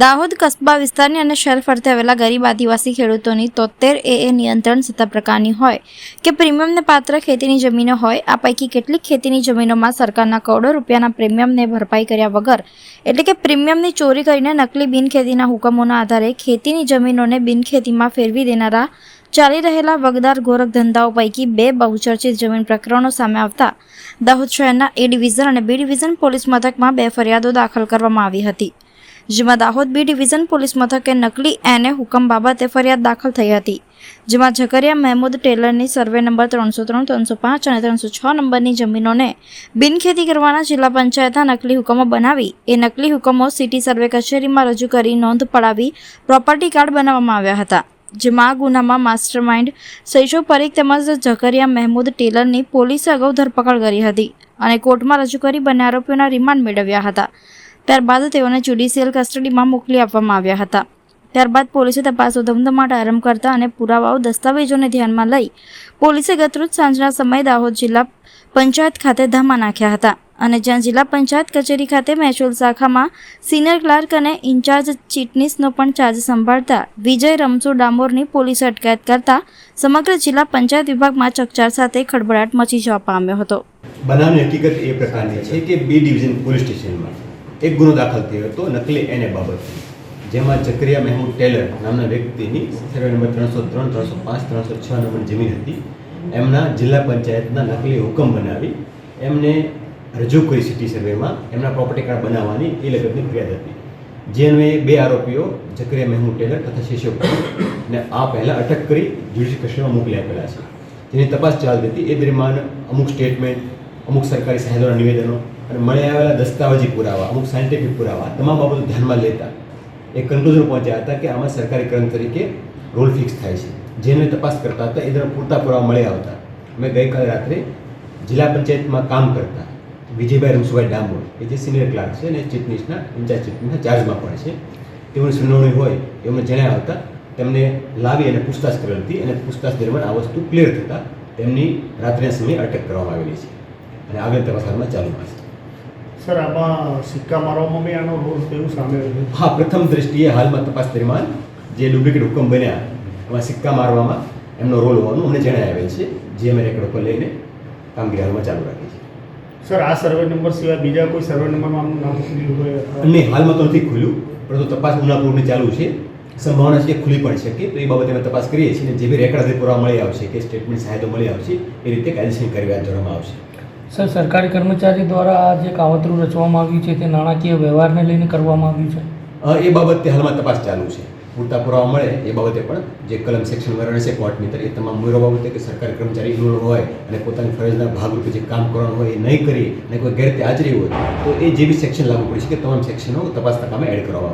દાહોદ કસ્બા વિસ્તારની અને શહેર ફરતે આવેલા ગરીબ આદિવાસી ખેડૂતોની તોતેર એ એ નિયંત્રણ સત્તા પ્રકારની હોય કે પ્રીમિયમને પાત્ર ખેતીની જમીનો હોય, આ પૈકી કેટલીક ખેતીની જમીનોમાં સરકારના કરોડો રૂપિયાના પ્રીમિયમને ભરપાઈ કર્યા વગર, એટલે કે પ્રીમિયમની ચોરી કરીને નકલી બિનખેતીના હુકમોના આધારે ખેતીની જમીનોને બિનખેતીમાં ફેરવી દેનારા ચાલી રહેલા વગદાર ગોરખ ધંધાઓ પૈકી બે બહુચર્ચિત જમીન પ્રકરણો સામે આવતા દાહોદ શહેરના એ ડિવિઝન અને બી ડિવિઝન પોલીસ મથકમાં બે ફરિયાદો દાખલ કરવામાં આવી હતી. જેમાં દાહોદ બી ડિવિઝન પોલીસ મથકે નકલી એને હુકમ બાબતે ફરિયાદ દાખલ થઈ હતી. જેમાં ઝકરિયા મહેમૂદ ટેલરની સર્વે નંબર ત્રણસો ત્રણ, ત્રણસો પાંચ અને ત્રણસો છ નંબરની જમીનોને બિનખેતી કરવાના જિલ્લા પંચાયતના નકલી હુકમો બનાવી, એ નકલી હુકમો સિટી સર્વે કચેરીમાં રજૂ કરી નોંધ પડાવી પ્રોપર્ટી કાર્ડ બનાવવામાં આવ્યા હતા. જેમાં આ ગુનામાં માસ્ટર માઇન્ડ શૈશો પરીખ તેમજ ઝકરિયા મહેમૂદ ટેલરની પોલીસે અગાઉ ધરપકડ કરી હતી અને કોર્ટમાં રજૂ કરી બંને આરોપીઓના રિમાન્ડ મેળવ્યા હતા. ત્યારબાદ તેઓને જ્યુડિશિયલ કસ્ટડીમાં મોકલી આપવામાં આવ્યા હતા. ત્યારબાદ પોલીસે તપાસ ધમધમાટ આરંભ કરતા અને પુરાવાઓ દસ્તાવેજોને ધ્યાનમાં લઈ પોલીસે ગતરોજ સાંજના સમયે દાહોદ જિલ્લા પંચાયત ખાતે ધામા નાખ્યા હતા અને જ્યાં જિલ્લા પંચાયત કચેરી ખાતે મહેસૂલ શાખામાં સિનિયર ક્લાર્ક અને ઇન્ચાર્જ ચીટનીસનો પણ ચાર્જ સંભાળતા વિજય રમસુ ડામોરની પોલીસે અટકાયત કરતા સમગ્ર જિલ્લા પંચાયત વિભાગમાં ચકચાર સાથે ખળભળાટ મચી જવા પામ્યો હતો. બનાવની હકીકત એ પ્રકારની છે કે બી ડિવિઝન પોલીસ સ્ટેશનમાં એક ગુનો દાખલ થયો હતો, નકલી એને બાબતે. જેમાં ચક્રિયા મહેમૂદ ટેલર નામના વ્યક્તિની સર્વે નંબર ત્રણસો ત્રણ, ત્રણસો પાંચ, ત્રણસો છ નંબર જમીન હતી. એમના જિલ્લા પંચાયતના નકલી હુકમ બનાવી એમને રજૂ કરી સિટી સર્વેમાં એમના પ્રોપર્ટી કાર્ડ બનાવવાની એ લગતની ફરિયાદ હતી. જે અન્વયે બે આરોપીઓ ચક્રિયા મહેમૂદ ટેલર તથા શિષ્યો ને આ પહેલાં અટક કરી જ્યુડિશિયલ કસ્ટડીમાં મોકલી આપેલા છે. જેની તપાસ ચાલતી હતી. એ દરમિયાન અમુક સ્ટેટમેન્ટ અમુક સરકારી સહાયતાના નિવેદનો અને મળી આવેલા દસ્તાવેજી પુરાવા, અમુક સાયન્ટિફિક પુરાવા, તમામ બાબતો ધ્યાનમાં લેતા એ કન્ક્લુઝન પહોંચ્યા હતા કે આમાં સરકારી કર્મ તરીકે રોલ ફિક્સ થાય છે. જેને તપાસ કરતા હતા, એ દરમિયાન પૂરતા પુરાવા મળી આવતા. અમે ગઈકાલે રાત્રે જિલ્લા પંચાયતમાં કામ કરતા. વિજયભાઈ રમસુભાઈ ડામોર કે જે સિનિયર ક્લાર્ક છે અને ચીફનીસના ઇન્ચાર્જ ચીફનીસના ચાર્જમાં પણ છે. તેઓની સુનાવણી હોય એમને જણાવ્યા હતા. તેમને લાવી અને પૂછતાછ કરેલ હતી અને પૂછતાછ દરમિયાન આ વસ્તુ ક્લિયર થતાં તેમની રાત્રિના સમયે અટક કરવામાં આવેલી છે. અને આગળ તપાસ ચાલુમાં છે સર આમાં સિક્કા મારવામાં બી આનો રોલ કેવું સામે હા પ્રથમ દ્રષ્ટિએ હાલમાં તપાસ દરમિયાન જે ડુપ્લિકેટ હુકમ બન્યા એમાં સિક્કા મારવામાં એમનો રોલ હોવાનું અમને આવેલ છે જે અમે રેકોર્ડ પર લઈને કામગીરી હાલમાં ચાલુ રાખી છે. સર આ સર્વે નંબર સિવાય બીજા કોઈ સર્વે નંબરમાં આમનું નામ ખુલ્યું હોય? નહીં હાલમાં તો નથી ખુલ્યું પરંતુ તપાસ ઉનાપુરની ચાલુ છે. સંભાવના છે ખુલી પણ શકે તો એ બાબતે અમે તપાસ કરીએ છીએ અને જે બી રેકર્ડ પુરાવા મળી આવશે કે સ્ટેટમેન્ટ સહાયતો મળી આવશે એ રીતે કાયદેસરની કાર્યવાહી ધોરણમાં આવશે. સર, સરકારી કર્મચારી દ્વારા આ જે કાવતરું રચવામાં આવ્યું છે. તે નાણાકીય વ્યવહારને લઈને કરવામાં આવ્યું છે. એ બાબતે હાલમાં તપાસ ચાલુ છે. પૂરતા પુરાવા મળે એ બાબતે પણ જે કલમ સેક્શન વર્ણન છે કોર્ટની અંદર, એ તમામ મુદ્દો બાબતે કે સરકારી કર્મચારી ઇન્વોલ્વ હોય અને પોતાની ફરજના ભાગરૂપે જે કામ કરવાનું હોય એ નહીં કરી અને કોઈ ગેરહાજરી હોય, તો એ જે બી સેક્શન લાગુ પડી કે તમામ સેક્શનો તપાસના કામે એડ કરવામાં આવશે.